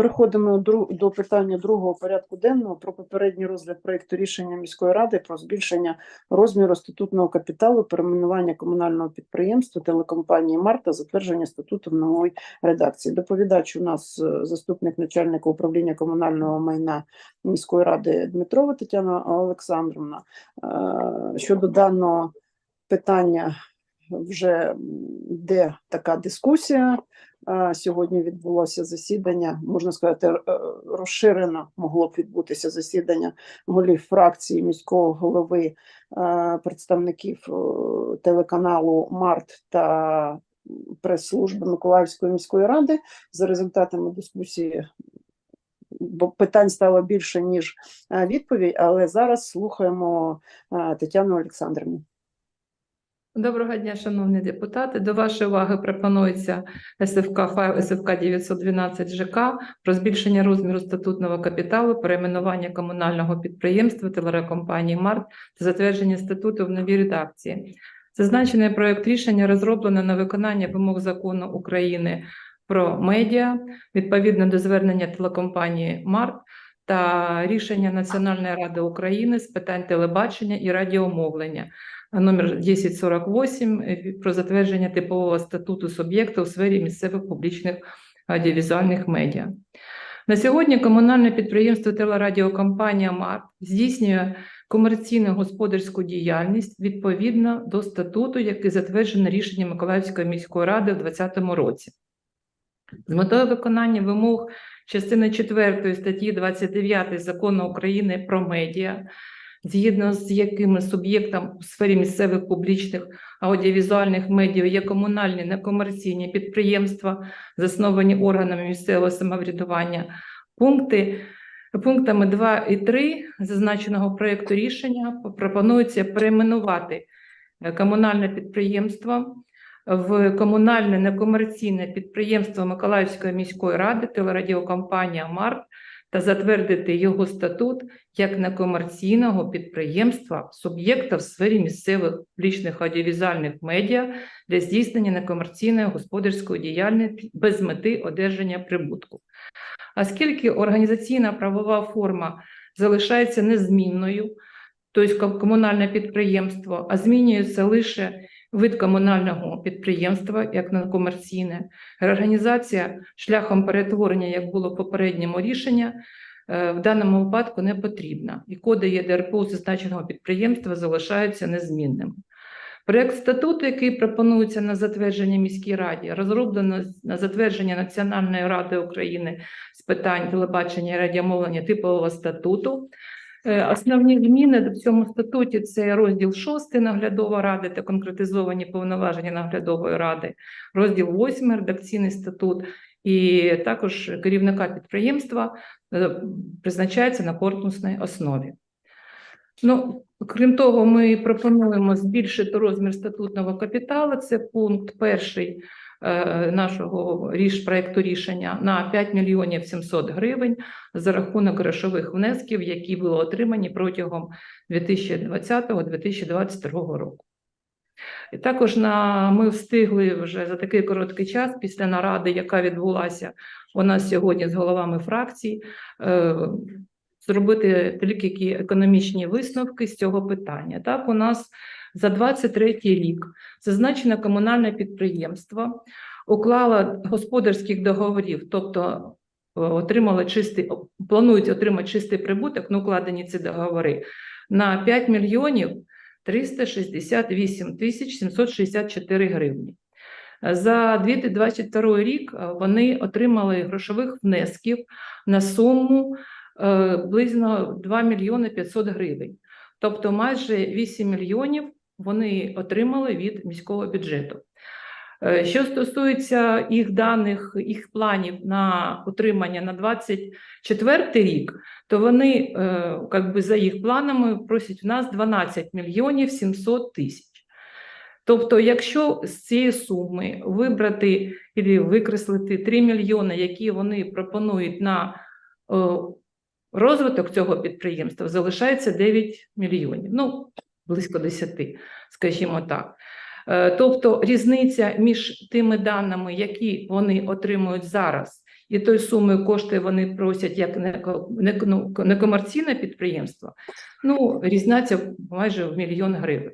Переходимо до, питання другого порядку денного про попередній розгляд проєкту рішення міської ради про збільшення розміру статутного капіталу, перейменування комунального підприємства телекомпанії Марта, затвердження статуту в нової редакції. Доповідач у нас е, заступник начальника управління комунального майна міської ради Дмитрова Тетяна Олександровна. Е, Щодо даного питання вже йде така дискусія. Сьогодні відбулося засідання, можна сказати, е, розширено могло б відбутися засідання голів фракції міського голови, представників телеканалу Март та прес-служби Миколаївської міської ради. За результатами дискусії бо питань стало більше, ніж відповідь, але зараз слухаємо Тетяну Олександрівну. Доброго дня, шановні депутати. До вашої уваги пропонується СФК файл СФК 912 ЖК про збільшення розміру статутного капіталу, перейменування комунального підприємства телекомпанії МАРТ та затвердження статуту в новій редакції. Зазначений проект рішення розроблено на виконання вимог закону України про медіа відповідно до звернення телекомпанії МАРТ та рішення Національної ради України з питань телебачення і радіомовлення номер 1048 е, про затвердження типового статуту суб'єкта у сфері місцевих публічних аудіовізуальних медіа. На сьогодні комунальне підприємство телерадіокомпанія МАР здійснює комерційну господарську діяльність відповідно до статуту, який затверджений рішенням Миколаївської міської ради у 2020 році. З метою виконання вимог частини 4 статті 29 Закону України про медіа згідно з якими суб'єктом у сфері місцевих публічних аудіовізуальних медіа є комунальні некомерційні підприємства, засновані органами місцевого самоврядування. Пункти пунктами 2 і 3 зазначеного проєкту рішення пропонується перейменувати е, комунальне підприємство в комунальне некомерційне підприємство Миколаївської міської ради телерадіокомпанія МАРТ та затвердити його статут як некомерційного підприємства суб'єкта в сфері місцевих публічних аудіовізуальних медіа для здійснення некомерційної господарської діяльності без мети одержання прибутку. Оскільки організаційна правова форма залишається незмінною, тобто комунальне підприємство, а змінюється лише вид комунального підприємства як некомерційне, реорганізація шляхом перетворення, як було в попередньому рішення, е, в даному випадку не потрібна, і коди ЄДРПУ зазначеного підприємства залишаються незмінним. Проєкт статуту, який пропонується на затвердження міській раді, розроблено на затвердження Національної ради України з питань телебачення і радіомовлення типового статуту. Е, Основні зміни в цьому статуті це розділ 6 наглядова ради та конкретизовані повноваження наглядової ради, розділ 8 редакційний статут, і також керівника підприємства е, призначається на конкурсній основі. Ну, крім того, ми пропонуємо збільшити розмір статутного капіталу. Це пункт перший нашого ріш проекту рішення на 5 мільйонів 700 гривень за рахунок грошових внесків, які були отримані протягом 2020-2022 року. І також на, ми встигли вже за такий короткий час після наради, яка відбулася у нас сьогодні з головами фракцій, е, зробити деякі економічні висновки з цього питання. Так, у нас за 23 рік зазначене комунальне підприємство уклало господарських договорів, тобто е, отримали чистий, планують отримати чистий прибуток на укладені ці договори на 5 мільйонів 368 тисяч 764 гривні. За 2022 рік е, вони отримали грошових внесків на суму е, близько 2 мільйони 500 гривень. Тобто майже 8 мільйонів вони отримали від міського бюджету. Е, Що стосується їх даних, їх планів на утримання на 24 рік, то вони, е, как би за їх планами, просять в нас 12 мільйонів 700 тисяч. Тобто, якщо з цієї суми вибрати і викреслити 3 мільйони, які вони пропонують на е, розвиток цього підприємства, залишається 9 мільйонів, ну близько 10, скажімо так. Е, Тобто різниця між тими даними, які вони отримують зараз, і той суми кошти вони просять як не- ну, некомерційне підприємство, ну, різниця майже в мільйон гривень.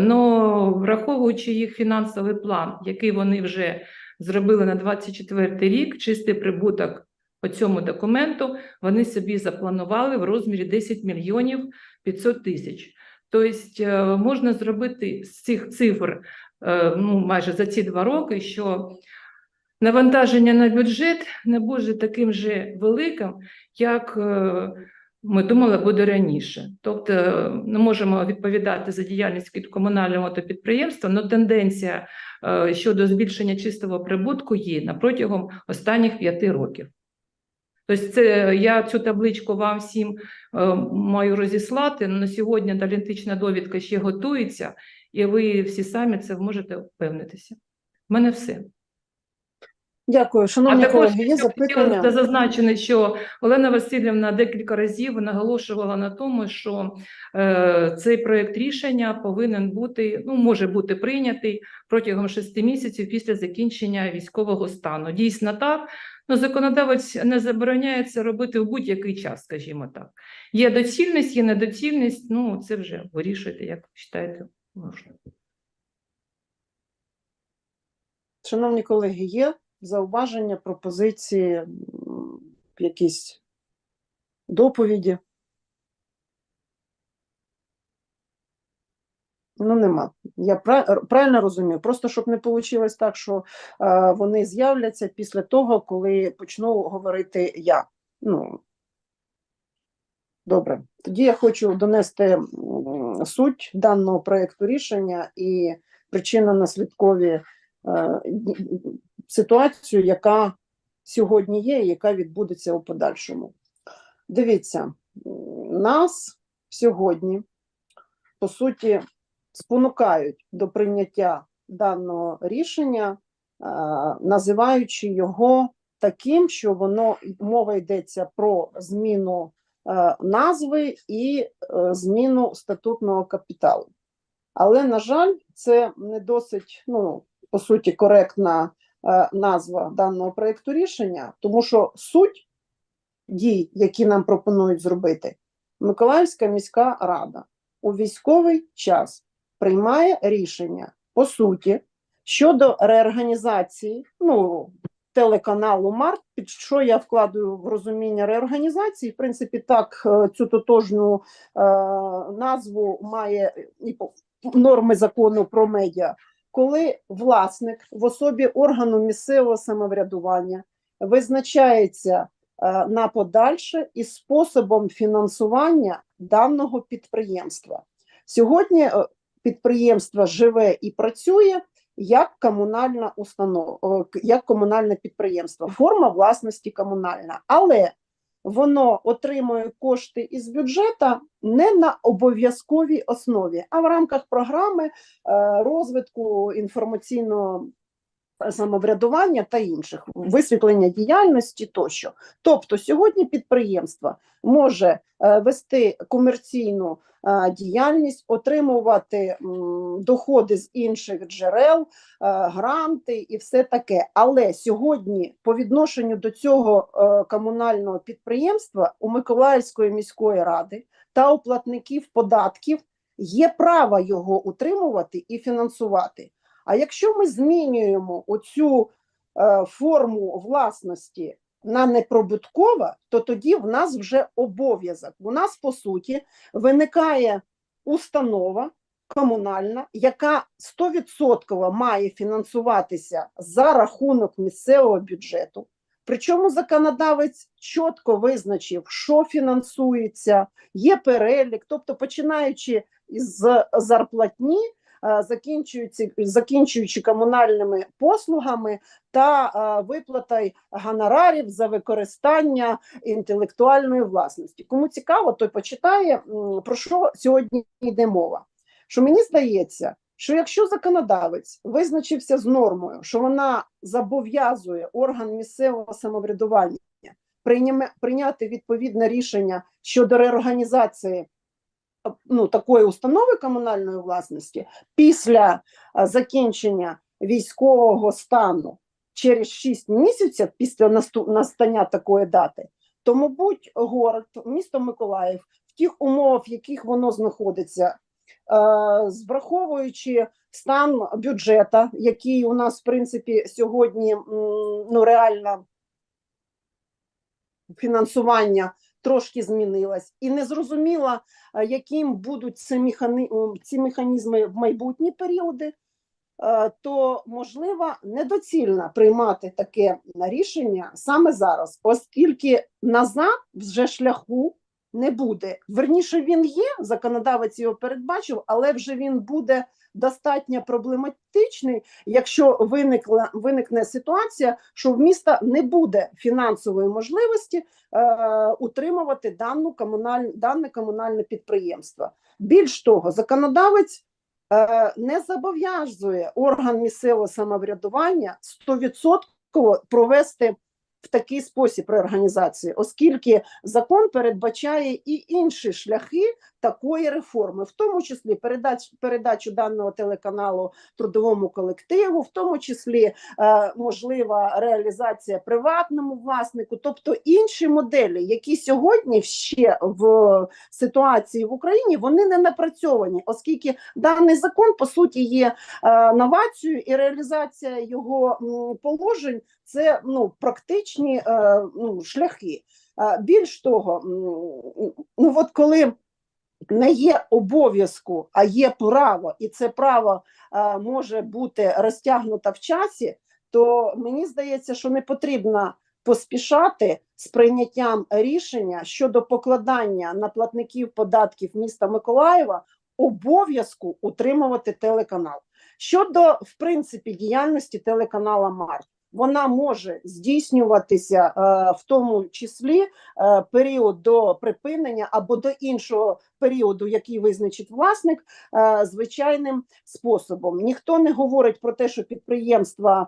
Но враховуючи їх фінансовий план, який вони вже зробили на 24 рік, чистий прибуток по цьому документу, вони собі запланували в розмірі 10 мільйонів 500 тисяч. Тобто е, можна зробити з цих цифр е, ну, майже за ці два роки, що навантаження на бюджет не буде таким же великим, як е, ми думали буде раніше. Тобто е, не можемо відповідати за діяльність комунального та підприємства, але тенденція е, щодо збільшення чистого прибутку є на протягом останніх п'яти років. Тобто це я цю табличку вам всім е, маю розіслати. На сьогодні аналітична довідка ще готується, і ви всі самі це можете впевнитися. У мене все. Дякую, А шановні також колеги. Є запитання? зазначити, що Олена Васильівна декілька разів наголошувала на тому, що е, цей проект рішення повинен бути, ну може бути прийнятий протягом шести місяців після закінчення військового стану. Дійсно так. Ну, законодавець не забороняє це робити в будь-який час, скажімо так. Є доцільність, є недоцільність. Ну це вже вирішуєте, як вважаєте, можна. Шановні колеги, є зауваження, пропозиції, якісь доповіді? Ну, нема. Я правильно розумію. Просто щоб не вийшло так, що е, вони з'являться після того, коли почну говорити я. Ну, добре. Тоді я хочу донести суть даного проєкту рішення і причинно-наслідкові е, ситуацію, яка сьогодні є і яка відбудеться у подальшому. Дивіться, нас сьогодні, по суті, спонукають до прийняття даного рішення, е, називаючи його таким, що воно мова йдеться про зміну е, назви і е, зміну статутного капіталу. Але, на жаль, це не досить, ну, по суті, коректна назва даного проєкту рішення, тому що суть дій, які нам пропонують зробити, Миколаївська міська рада у військовий час приймає рішення по суті щодо реорганізації ну, телеканалу Март, під що я вкладаю в розуміння реорганізації. В принципі, так е, цю тотожну е, назву має і норми закону про медіа, коли власник в особі органу місцевого самоврядування визначається е, на подальше і способом фінансування даного підприємства. Сьогодні е, підприємство живе і працює як комунальна установа, як комунальне підприємство, форма власності комунальна, але воно отримує кошти із бюджету не на обов'язковій основі, а в рамках програми е, розвитку інформаційного самоврядування та інших висвітлення діяльності тощо. Тобто сьогодні підприємство може е, вести комерційну е, діяльність, отримувати доходи з інших джерел, е, гранти і все таке. Але сьогодні, по відношенню до цього комунального підприємства у Миколаївської міської ради та у платників податків є право його утримувати і фінансувати. А якщо ми змінюємо оцю е, форму власності на неприбуткова, то тоді в нас вже обов'язок. У нас, по суті, виникає установа комунальна, яка 100% має фінансуватися за рахунок місцевого бюджету. Причому законодавець чітко визначив, що фінансується, є перелік, тобто починаючи із зарплатні, закінчуючи, закінчуючи комунальними послугами та е, виплатою гонорарів за використання інтелектуальної власності. Кому цікаво, той почитає, про що сьогодні йде мова. Що мені здається, що якщо законодавець визначився з нормою, що вона зобов'язує орган місцевого самоврядування прийняти відповідне рішення щодо реорганізації ну, такої установи комунальної власності після закінчення військового стану через 6 місяців після настання такої дати, то, мабуть, город, місто Миколаїв в тих умовах, в яких воно знаходиться, е, враховуючи стан бюджета, який у нас, в принципі, сьогодні ну, реально фінансування трошки змінилась, і не зрозуміло, е, яким будуть ці, механи... ці механізми в майбутні періоди, е, то можливо недоцільно приймати таке рішення саме зараз, оскільки назад вже шляху не буде. Верніше він є, законодавець його передбачив, але вже він буде достатньо проблематичний, якщо виникла виникне ситуація, що в міста не буде фінансової можливості е, утримувати дану комуналь... дане комунальне підприємство. Більш того, законодавець е, не зобов'язує орган місцевого самоврядування 100% провести в такий спосіб реорганізації, оскільки закон передбачає і інші шляхи такої реформи, в тому числі передач, передачу даного телеканалу трудовому колективу, в тому числі е, можлива реалізація приватному власнику, тобто інші моделі, які сьогодні ще в ситуації в Україні вони не напрацьовані, оскільки даний закон по суті є е, новацією і реалізація його м, положень це ну практичні е, ну, шляхи. Більш того, ну от коли не є обов'язку, а є право, і це право е, може бути розтягнуто в часі, то мені здається, що не потрібно поспішати з прийняттям рішення щодо покладання на платників податків міста Миколаєва обов'язку утримувати телеканал. Щодо в принципі діяльності телеканала Март, вона може здійснюватися е, в тому числі е, період до припинення або до іншого періоду, який визначить власник, е, звичайним способом. Ніхто не говорить про те, що підприємство е,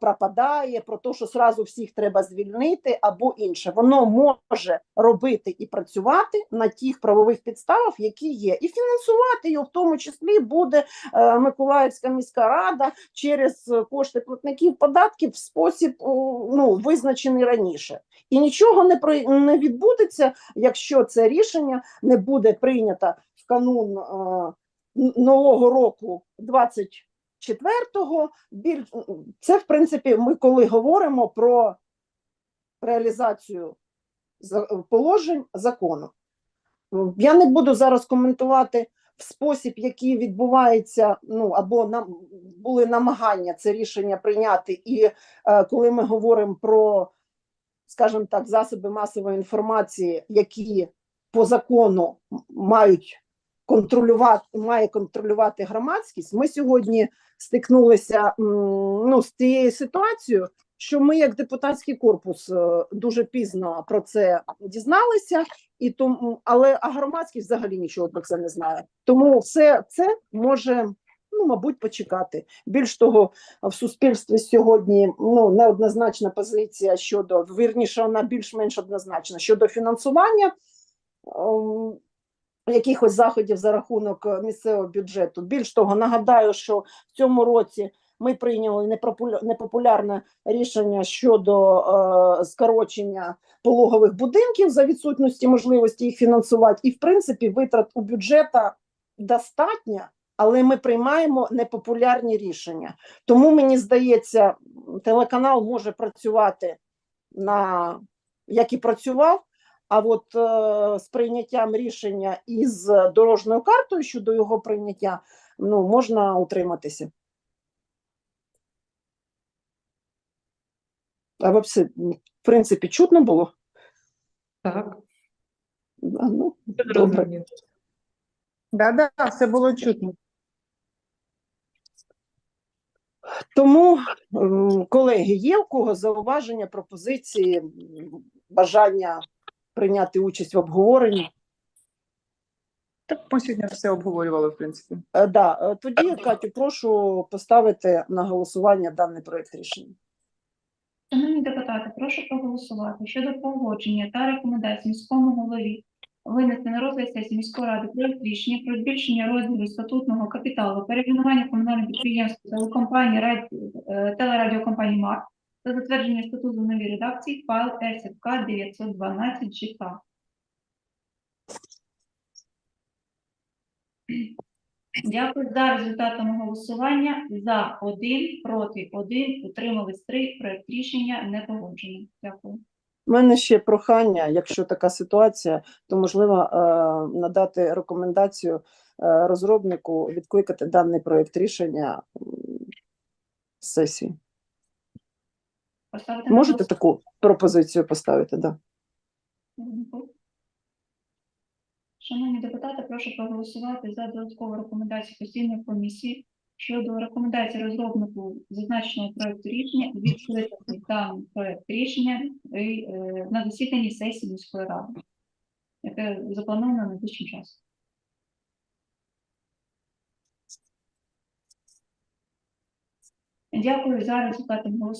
пропадає, про те, що зразу всіх треба звільнити або інше. Воно може робити і працювати на тих правових підставах, які є, і фінансувати його в тому числі буде е, Миколаївська міська рада через кошти платників податків в спосіб ну, визначений раніше. І нічого не при не відбудеться, якщо це рішення не буде прийнято в канун е, нового року 24-го. Біль... Це, в принципі, ми коли говоримо про реалізацію положень закону. Я не буду зараз коментувати в спосіб, який відбувається, ну або нам були намагання це рішення прийняти. І е, коли ми говоримо про, скажімо так, засоби масової інформації, які по закону мають контролювати, має контролювати громадськість, ми сьогодні стикнулися ну, з цією ситуацією, що ми, як депутатський корпус, е, дуже пізно про це дізналися, і тому, але а громадськість взагалі нічого про це не знає. Тому все це може. Ну, мабуть, почекати. Більш того, в суспільстві сьогодні ну неоднозначна позиція щодо вірніше, вона більш-менш однозначна щодо фінансування ем, якихось заходів за рахунок місцевого бюджету. Більш того, нагадаю, що в цьому році ми прийняли непопулярне рішення щодо е, скорочення пологових будинків за відсутності можливості їх фінансувати. І, в принципі, витрат у бюджета достатньо, але ми приймаємо непопулярні рішення. Тому мені здається, телеканал може працювати на як і працював. А от е, з прийняттям рішення із дорожньою картою щодо його прийняття, ну можна утриматися. А вообще, в принципі, чутно було? Так, А, Ну, все добре. Да, да, все було чутно. Тому, колеги, є у кого зауваження, пропозиції, бажання прийняти участь в обговоренні? Так ми сьогодні все обговорювали, в принципі. Е, Да, е, тоді, Катю, прошу поставити на голосування даний проект рішення. Шановні депутати, прошу проголосувати щодо погодження та рекомендацій міському голові винести на розгляд сесії міської ради проект рішення про збільшення розміру статутного капіталу, перейменування комунального підприємства телекомпанії раді- е, телерадіокомпанії МАРК та затвердження статуту в редакції файл СФК 912 ЖК. Дякую за результатами голосування. За один, проти один, утримались три. Проект рішення не погоджено. Дякую. У мене ще прохання, якщо така ситуація, то можливо е, надати рекомендацію е, розробнику відкликати даний проект рішення сесії. Поставити Можете таку пропозицію поставити? Да. Шановні депутати, прошу проголосувати за додаткову рекомендацію постійної комісії щодо рекомендацій розробнику зазначеного проекту рішення відкрити даний проект рішення е, на засіданні сесії міської ради, яке заплановано на найближчим часом. Дякую за результатом голосування.